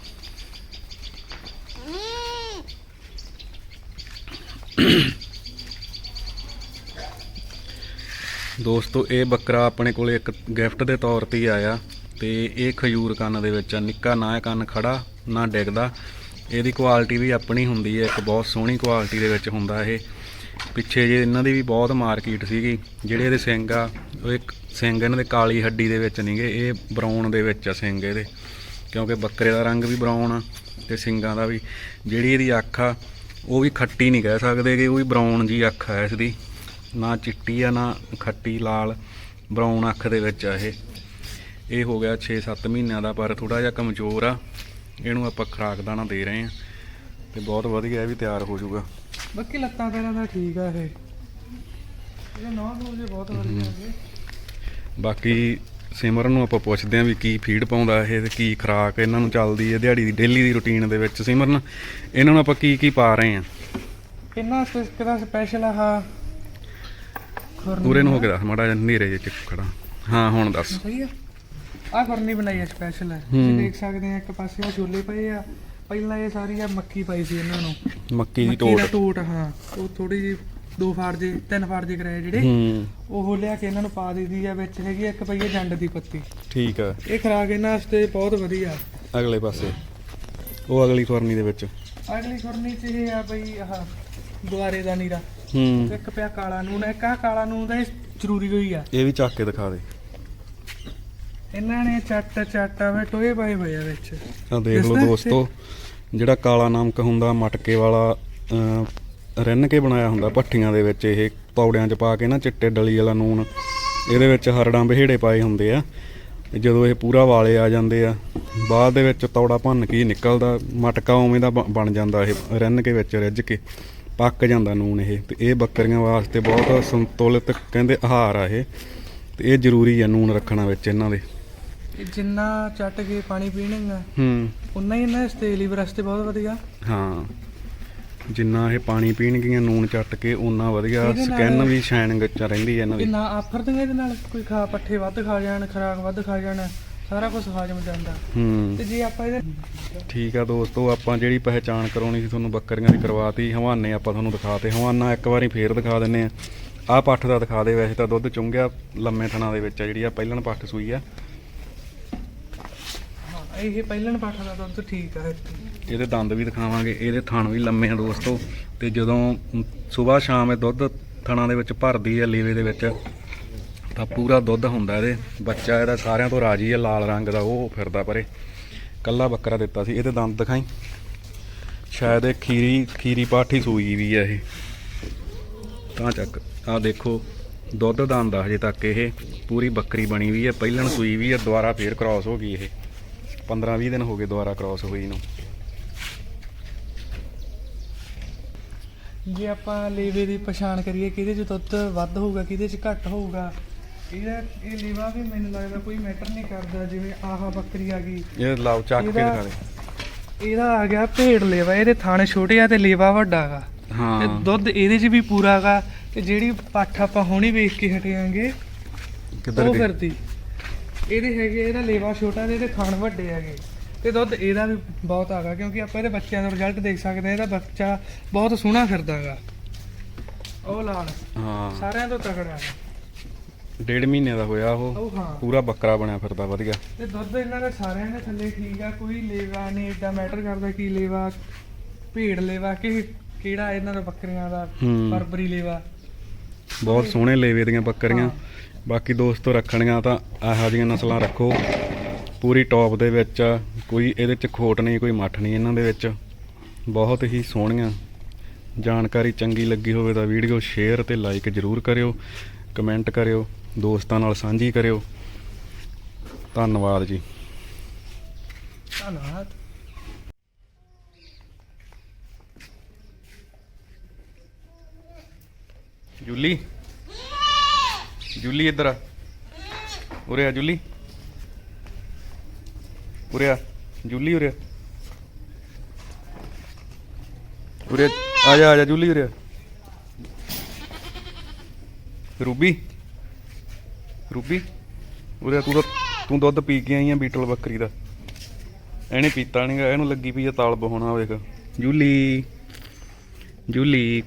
ਦੋਸਤੋ, ਇਹ ਬੱਕਰਾ ਆਪਣੇ ਕੋਲੇ ਇੱਕ ਗਿਫਟ ਦੇ ਤੌਰ ਤੇ ਹੀ ਆਇਆ ਤੇ ਇਹ ਖਜੂਰ ਕੰਨ ਦੇ ਵਿੱਚ ਆ। ਨਿੱਕਾ ਨਾ ਇਹ ਕੰਨ ਖੜਾ, ਨਾ ਡਿੱਗਦਾ। ਇਹਦੀ ਕੁਆਲਿਟੀ ਵੀ ਆਪਣੀ ਹੁੰਦੀ ਹੈ, ਇੱਕ ਬਹੁਤ ਸੋਹਣੀ ਕੁਆਲਿਟੀ ਦੇ ਵਿੱਚ ਹੁੰਦਾ ਇਹ। ਪਿੱਛੇ ਜੇ ਇਹਨਾਂ ਦੀ ਵੀ ਬਹੁਤ ਮਾਰਕੀਟ ਸੀਗੀ, ਜਿਹੜੇ ਇਹਦੇ ਸਿੰਘ ਆ, ਉਹ ਇੱਕ ਸਿੰਘ ਇਹਨਾਂ ਦੇ ਕਾਲੀ ਹੱਡੀ ਦੇ ਵਿੱਚ ਨਹੀਂਗੇ ਇਹ ਬਰਾਊਨ ਦੇ ਵਿੱਚ ਆ ਸਿੰਘ ਇਹਦੇ। ਕਿਉਂਕਿ ਬੱਕਰੇ ਦਾ ਰੰਗ ਵੀ ਬਰਾਊਨ ਆ ਤੇ ਸਿੰਗਾਂ ਦਾ ਵੀ। ਜਿਹੜੀ ਇਹਦੀ ਅੱਖ ਆ ਉਹ ਵੀ ਖੱਟੀ ਨਹੀਂ ਕਹਿ ਸਕਦੇ ਕਿ ਉਹ ਵੀ ਬਰਾਊਨ ਜੀ ਅੱਖ ਆ ਇਸ ਦੀ ਨਾ ਚਿੱਟੀ ਆ ਨਾ ਖੱਟੀ ਲਾਲ ਬਰਾਊਨ ਅੱਖ ਦੇ ਵਿੱਚ ਆ ਇਹ। ਇਹ ਹੋ ਗਿਆ 6-7 ਮਹੀਨਿਆਂ ਦਾ ਪਰ ਥੋੜਾ ਜਿਹਾ ਕਮਜ਼ੋਰ ਆ। ਇਹਨੂੰ ਆਪਾਂ ਖੁਰਾਕ ਦਾਣਾ ਦੇ ਰਹੇ ਆ ਤੇ ਬਹੁਤ ਵਧੀਆ ਇਹ ਵੀ ਤਿਆਰ ਹੋ ਜਾਊਗਾ। ਬਾਕੀ ਲੱਤਾਂ ਪੈਰਾਂ ਦਾ ਠੀਕ ਆ ਇਹ। ਇਹਦੇ ਨੌਂ ਨੂੰ ਜੇ ਬਹੁਤ ਵਧੀਆ ਬਾਕੀ ਸਿਮਰਨ ਨੂੰ ਆਪਾਂ ਪੁੱਛਦੇ ਆਂ ਵੀ ਕੀ ਫੀਡ ਪਾਉਂਦਾ ਇਹ ਤੇ ਕੀ ਖੁਰਾਕ ਇਹਨਾਂ ਨੂੰ ਚੱਲਦੀ ਹੈ ਦਿਹਾੜੀ ਦੀ ਡੇਲੀ ਦੀ ਰੁਟੀਨ ਦੇ ਵਿੱਚ। ਸਿਮਰਨ ਇਹਨਾਂ ਨੂੰ ਆਪਾਂ ਕੀ ਕੀ ਪਾ ਰਹੇ ਆਂ? ਕਿੰਨਾ ਕਿਹਦਾ ਸਪੈਸ਼ਲ ਆ ਆਹ? ਪੂਰੇ ਨੂੰ ਹੋ ਕੇ ਦੱਸ ਮਾੜਾ ਜਿਹਾ ਹਨੇਰੇ ਜਿਹੇ ਚ ਖੜਾ। ਹਾਂ ਹੁਣ ਦੱਸ। ਸਹੀ ਆ। ਆ ਖੁਰਨੀ ਬਣਾਈ ਆ ਸਪੈਸ਼ਲ ਹੈ ਹੂੰ। ਤੁਸੀਂ ਦੇਖ ਸਕਦੇ ਆ ਇੱਕ ਪਾਸੇ ਆ ਛੋਲੇ ਪਏ ਆ। ਪਹਿਲਾਂ ਇਹ ਸਾਰੀ ਆ ਮੱਕੀ ਪਾਈ ਸੀ ਇਹਨਾਂ ਨੂੰ। ਮੱਕੀ ਦੀ ਟੋਟ। ਟੋਟ ਹਾਂ। ਉਹ ਥੋੜੀ ਜੀ ਦੋ ਫਾੜ ਜੇ ਤਿੰਨ ਫਾੜ ਜੇ ਕਰਾਏ ਜਿਹੜੇ ਉਹ ਲਿਆ ਕੇ ਇਹਨਾਂ ਨੂੰ ਪਾ ਦਿੱਦੀ ਆ ਵਿੱਚ ਹੈਗੀ ਆ ਇੱਕ ਪਈ ਆ ਜੰਡ ਦੀ ਪੱਤੀ। ਠੀਕ ਆ। ਇਹ ਖਰਾਕ ਇਹਨਾਂ ਵਾਸਤੇ ਬਹੁਤ ਵਧੀਆ। ਅਗਲੇ ਪਾਸੇ। ਉਹ ਅਗਲੀ ਫਰਨੀ ਦੇ ਵਿੱਚ। ਅਗਲੀ ਖੁਰਨੀ ਚ ਇਹ ਆ ਬਈ ਆਹ ਦੁਆਰੇ ਦਾ ਨੀਰਾ। ਹੂੰ। ਇੱਕ ਪਿਆ ਕਾਲਾ ਨੂਨ ਇੱਕ ਆ ਕਾਲਾ ਨੂਨ ਦਾ ਇਹ ਜ਼ਰੂਰੀ ਹੋਈ ਆ। ਇਹ ਵੀ ਚੱਕ ਕੇ ਦਿਖਾ ਦੇ। ਇਹਨਾਂ ਨੇ ਚੱਟ ਚੱਟ ਆਵੇਂ ਟੋਏ ਪਾਏ ਹੋਏ ਆ ਵਿੱਚ। ਆ ਦੇਖ ਲਓ ਦੋਸਤੋ ਜਿਹੜਾ ਕਾਲਾ ਨਮਕ ਹੁੰਦਾ ਮਟਕੇ ਵਾਲਾ ਰਿੰਨ ਕੇ ਬਣਾਇਆ ਹੁੰਦਾ ਭੱਠੀਆਂ ਦੇ ਵਿੱਚ ਇਹ ਤੌੜਿਆਂ 'ਚ ਪਾ ਕੇ ਨਾ ਚਿੱਟੇ ਡਲੀ ਵਾਲਾ ਨੂਨ ਇਹਦੇ ਵਿੱਚ ਹਰੜਾਂ ਬਿਹੜੇ ਪਾਏ ਹੁੰਦੇ ਆ ਤੇ ਜਦੋਂ ਇਹ ਪੂਰਾ ਵਾਲੇ ਆ ਜਾਂਦੇ ਆ ਬਾਅਦ ਦੇ ਵਿੱਚ ਤੌੜਾ ਭੰਨ ਕੇ ਨਿਕਲਦਾ ਮਟਕਾ ਉਵੇਂ ਦਾ ਬਣ ਜਾਂਦਾ ਇਹ ਰਿੰਨ ਕੇ ਵਿੱਚ ਰਿੱਝ ਕੇ ਪੱਕ ਜਾਂਦਾ ਨੂਨ ਇਹ ਤੇ ਇਹ ਬੱਕਰੀਆਂ ਵਾਸਤੇ ਬਹੁਤ ਸੰਤੁਲਿਤ ਕਹਿੰਦੇ ਆਹਾਰ ਆ ਇਹ ਤੇ ਇਹ ਜ਼ਰੂਰੀ ਆ ਨੂਨ ਰੱਖਣਾ ਵਿੱਚ ਇਹਨਾਂ ਦੇ। ਜਿੰਨਾ ਚੱਟ ਕੇ ਪਾਣੀ ਪੀਣਗੇ ਹੂੰ। ਉਨਾ ਹੀ ਇਹਨਾਂ ਦੇ ਲੀਵਰ ਵਾਸਤੇ ਬਹੁਤ ਵਧੀਆ। ਹਾਂ। ਜਿੰਨਾ ਇਹ ਪਾਣੀ ਪੀਣਗੀਆਂ ਨੂਨ ਚੱਟ ਕੇ ਉਨਾ ਵਧੀਆ ਇਹਦੇ ਨਾਲ- ਸਕਿਨ ਵੀ ਸ਼ਾਈਨਿੰਗ ਚ ਰਹਿੰਦੀ ਹੈ ਇਹਨਾਂ ਇਹ ਦੀ। ਨਾ ਆਫਰ ਦਿੰਗੇ ਇਹਦੇ ਨਾਲ ਕੋਈ ਖਾ ਪੱਠੇ ਵੱਧ ਖਾ ਜਾਣ ਖਰਾਕ ਵੱਧ ਖਾ ਜਾਣ ਸਾਰਾ ਕੁਝ ਹਾਜ਼ਮ ਜਾਂਦਾ। ਹੂੰ। ਤੇ ਜੇ ਆਪਾਂ ਇਹਦੇ ਠੀਕ ਆ ਦੋਸਤੋ ਆਪਾਂ ਜਿਹੜੀ ਪਹਿਚਾਣ ਕਰਾਉਣੀ ਸੀ ਤੁਹਾਨੂੰ ਬੱਕਰੀਆਂ ਦੀ ਕਰਵਾਤੀ ਹਵਾਨੇ ਆਪਾਂ ਤੁਹਾਨੂੰ ਦਿਖਾਤੇ। ਹਵਾਨਾ ਇੱਕ ਵਾਰੀ ਫੇਰ ਦਿਖਾ ਦਿੰਨੇ ਆ। ਆਹ ਪੱਠ ਦਾ ਦਿਖਾ ਦੇ ਵੈਸੇ ਤਾਂ ਦੁੱਧ ਚੁੰਗਿਆ ਲੰਮੇ ਥਣਾ ਦੇ ਵਿੱਚ ਆ ਜਿਹੜੀ ਆ ਪਹਿਲਣ ਪੱਠ ਸੂਈ ਆ। ਇਹ ਪਹਿਲਣ ਪਾਠਾ ਦਾ ਦੁੱਧ ਠੀਕ ਆ ਇਹਦੇ ਦੰਦ ਵੀ ਦਿਖਾਵਾਂਗੇ, ਇਹਦੇ ਥਣ ਵੀ ਲੰਮੇ ਆ ਦੋਸਤੋ। ਤੇ ਜਦੋਂ ਸਵੇਰ ਸ਼ਾਮ ਇਹ ਦੁੱਧ ਥਣਾਂ ਦੇ ਵਿੱਚ ਭਰਦੀ ਹੈ ਲੇਵੇ ਦੇ ਵਿੱਚ, ਤਾਂ ਪੂਰਾ ਦੁੱਧ ਹੁੰਦਾ ਇਹਦੇ। ਬੱਚਾ ਇਹਦਾ ਸਾਰਿਆਂ ਤੋਂ ਰਾਜੀ ਹੈ ਲਾਲ ਰੰਗ ਦਾ, ਉਹ ਫਿਰਦਾ ਪਰੇ। ਕੱਲਾ ਬੱਕਰਾ ਦਿੱਤਾ ਸੀ, ਇਹਦੇ ਦੰਦ ਦਿਖਾਈ। ਸ਼ਾਇਦ ਇਹ ਖੀਰੀ ਖੀਰੀ ਪਾਠੀ ਸੂਈ ਵੀ ਹੈ ਇਹ। ਤਾਂ ਚੱਕ, ਆਹ ਦੇਖੋ, ਦੁੱਧ ਦੰਦ ਆ ਹਜੇ ਤੱਕ ਇਹ। ਪੂਰੀ ਬੱਕਰੀ ਬਣੀ ਵੀ ਹੈ ਪਹਿਲਣ ਸੂਈ ਵੀ ਹੈ ਦੁਬਾਰਾ ਫੇਰ ਕ੍ਰਾਸ ਹੋ ਗਈ ਇਹ। 15 20 ਦਿਨ ਹੋ ਗਏ ਦੁਬਾਰਾ ਕ੍ਰਾਸ ਹੋਈ ਨੂੰ। ਜੇ ਆਪਾਂ ਲੇਵੇ ਦੀ ਪਛਾਣ ਕਰੀਏ ਕਿਹਦੇ 'ਚ ਦੁੱਧ ਵੱਧ ਹੋਊਗਾ ਕਿਹਦੇ 'ਚ ਘੱਟ ਹੋਊਗਾ? ਇਹਦਾ ਇਹ ਲੇਵਾ ਵੀ ਮੈਨੂੰ ਲੱਗਦਾ ਕੋਈ ਮੈਟਰ ਨਹੀਂ ਕਰਦਾ ਜਿਵੇਂ ਆਹ ਬੱਕਰੀ ਆ ਗਈ। ਇਹ ਲਾਓ ਚੱਕ ਕੇ ਦਿਖਾ ਦੇ। ਇਹਦਾ ਆ ਗਿਆ ਭੇਡ ਲੇਵਾ ਇਹਦੇ ਥਾਣੇ ਛੋਟੇ ਆ ਤੇ ਲੇਵਾ ਵੱਡਾ ਗਾ। ਹਾਂ। ਤੇ ਦੁੱਧ ਇਹਦੇ 'ਚ ਵੀ ਪੂਰਾ ਗਾ ਤੇ ਜਿਹੜੀ ਪੱਠ ਆਪਾਂ ਹੁਣੀ ਵੇਖ ਕੇ ਹਟਿਆਂਗੇ ਕਿੱਧਰ ਉਹ ਫਿਰਦੀ ਇਹਦੇ ਹੈਗੇ ਇਹਦਾ ਲੇਵਾ ਛੋਟਾ ਤੇ ਇਹਦੇ ਥਣ ਵੱਡੇ ਹੈਗੇ। ਤੇ ਦੁੱਧ ਇਹਦਾ ਵੀ ਬਹੁਤ ਆਗਾ ਕਿਉਂਕਿ ਆਪਾਂ ਇਹਦੇ ਬੱਚਿਆਂ ਦਾ ਰਿਜ਼ਲਟ ਦੇਖ ਸਕਦੇ ਹਾਂ ਇਹਦਾ ਬੱਚਾ ਬਹੁਤ ਸੋਹਣਾ ਫਿਰਦਾਗਾ ਉਹ ਲਾਲ ਹਾਂ। ਸਾਰਿਆਂ ਤੋਂ ਤਕੜਾ ਹੈ ਡੇਢ ਮਹੀਨੇ ਦਾ ਹੋਇਆ ਉਹ ਪੂਰਾ ਬੱਕਰਾ ਬਣਿਆ ਫਿਰਦਾ ਵਧੀਆ। ਤੇ ਦੁੱਧ ਇਹਨਾਂ ਦੇ ਸਾਰਿਆਂ ਦੇ ਥੱਲੇ ਠੀਕ ਆ ਕੋਈ ਲੇਵਾ ਨਹੀਂ ਏਡਾ ਮੈਟਰ ਕਰਦਾ ਕੀ ਲੇਵਾ ਭੇਡ ਲੇਵਾ ਕਿ ਕਿਹੜਾ ਇਹਨਾਂ ਦਾ ਬੱਕਰੀਆਂ ਦਾ। ਬਰਬਰੀ ਲੇਵਾ। ਬਹੁਤ ਸੋਹਣੇ ਲੇਵੇ ਦੀਆਂ ਬੱਕਰੀਆਂ। ਬਾਕੀ ਦੋਸਤੋ ਰੱਖਣੀਆਂ ਤਾਂ ਇਹੋ ਜਿਹੀਆਂ ਨਸਲਾਂ ਰੱਖੋ। ਪੂਰੀ ਟੌਪ ਦੇ ਵਿੱਚ ਕੋਈ ਇਹਦੇ ਚ ਖੋਟ ਨਹੀਂ ਕੋਈ ਮੱਠ ਨਹੀਂ ਇਹਨਾਂ ਦੇ ਵਿੱਚ। ਬਹੁਤ ਹੀ ਸੋਹਣੀਆਂ। ਜਾਣਕਾਰੀ ਚੰਗੀ ਲੱਗੀ ਹੋਵੇ ਤਾਂ ਵੀਡੀਓ ਸ਼ੇਅਰ ਤੇ ਲਾਈਕ ਜ਼ਰੂਰ ਕਰਿਓ। ਕਮੈਂਟ ਕਰਿਓ। ਦੋਸਤਾਂ ਨਾਲ ਸਾਂਝੀ ਕਰਿਓ। ਧੰਨਵਾਦ ਜੀ। ਧੰਨਵਾਦ। ਜੁਲੀ? ਜੁਲੀ ਇੱਧਰ ਆ। ਉਰੇ ਆ ਜੁਲੀ। ਉਰੇ ਆ। ਜੁਲੀ ਉਰੇ ਆ। ਉਰੇ ਆ ਜਾ ਆ ਜਾ ਜੁਲੀ ਉਰੇ ਆ। ਰੂਬੀ। ਰੂਬੀ ਉਰੇ ਆ, ਤੂੰ ਤਾਂ ਤੂੰ ਦੁੱਧ ਪੀ ਕੇ ਆਈ ਆ ਬੀਟਲ ਬੱਕਰੀ ਦਾ। ਇਹਨੇ ਪੀਤਾ ਨਹੀਂਗਾ ਇਹਨੂੰ ਲੱਗੀ ਪਈ ਆ ਤਾਲ ਬਹਾਉਣਾ ਵੇਖ। ਜੁਲੀ। ਜੁਲੀ।